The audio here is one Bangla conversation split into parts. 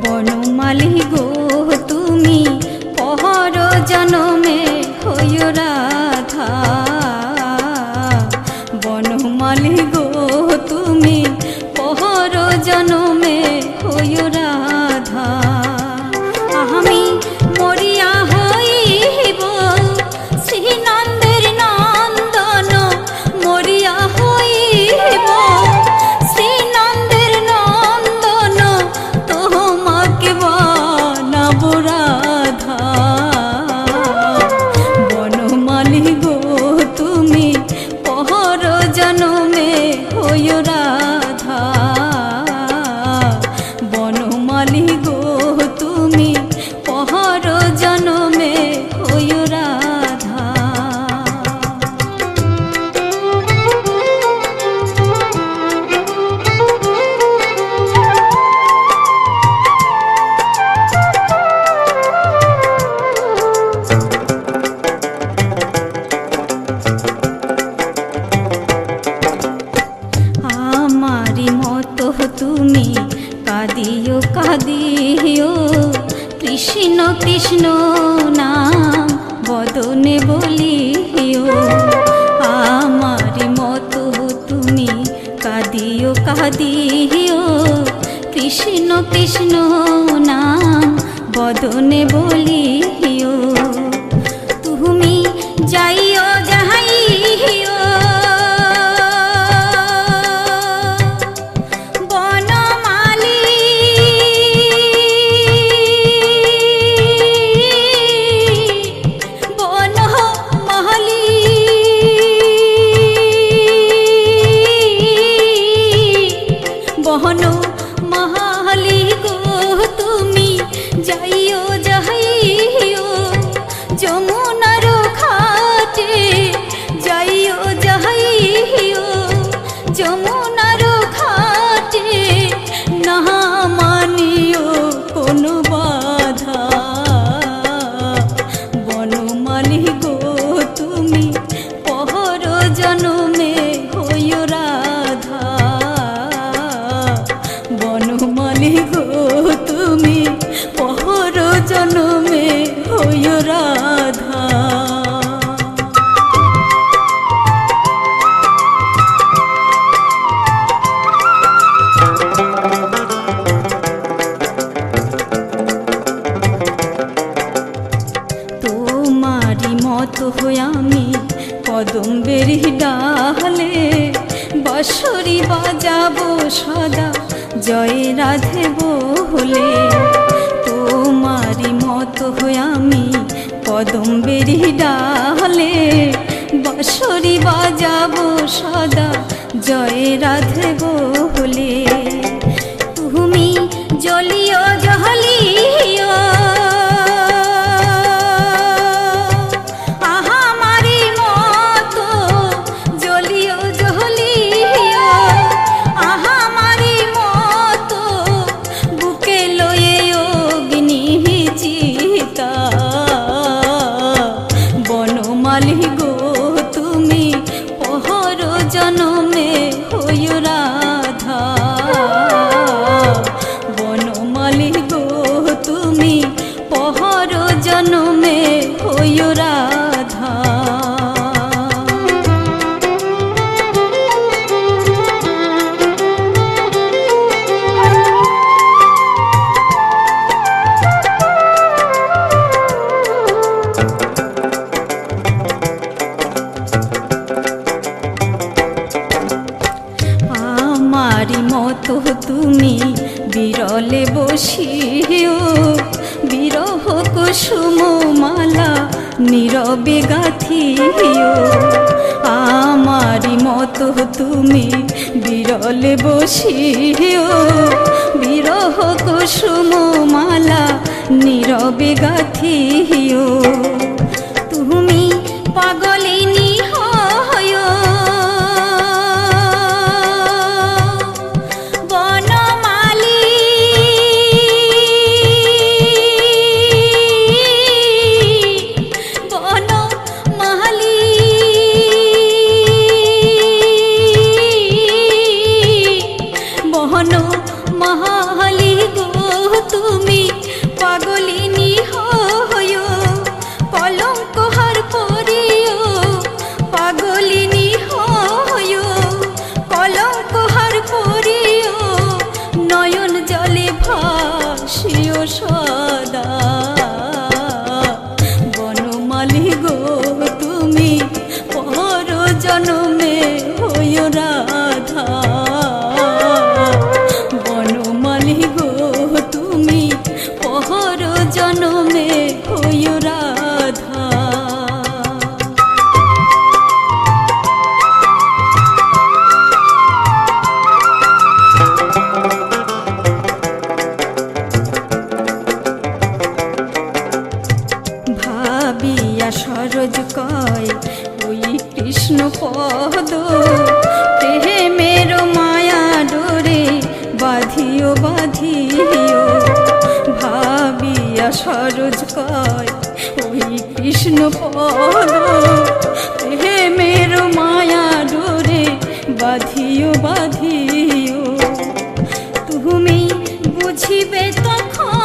বনমালি গো তুমি পহর জনমে হইয় রাধা। বনমালি গো তুমি পহর জনমে হইয় রাধা। বনমালি গো কাঁদিও কৃষ্ণ কৃষ্ণ নাম বদনে বলিও। আমার মতো তুমি কাঁদিও কাঁদিও। কৃষ্ণ কৃষ্ণ নাম বদনে বলিও। তোমারি মতো হয়ে আমি কদম্বের ডালে বসরি বাজাবো সদা, জয় রাধে বলে। তোমারি মত হয়ে আমি কদম্বের ডালে বসরি বাজাবো সদা, জয় রাধে বলে। বসিও। বিরহ কুসুম মালা নীরবে গাথিও। আমারি মতো তুমি বিরলে বসিও। বিরহ কুসুম মালা নীরবে গাথিও। তুমি পাগলিনী 心忧愁 সরজ কয়, ওই কৃষ্ণ পদ প্রেমের মায়া ডোরে, বাঁধিও বাঁধিও। ভাবিয়া সরজ কয়, ওই কৃষ্ণ পদ প্রেমের মায়া ডোরে, বাঁধিও বাঁধিও। তুমি বুঝিবে তখন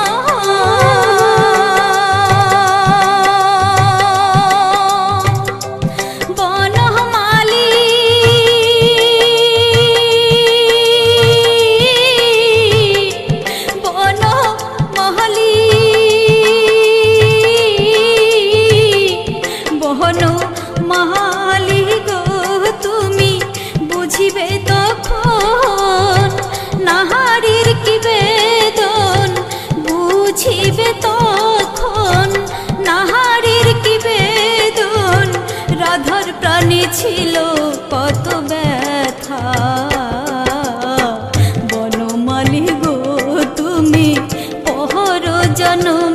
বনমালি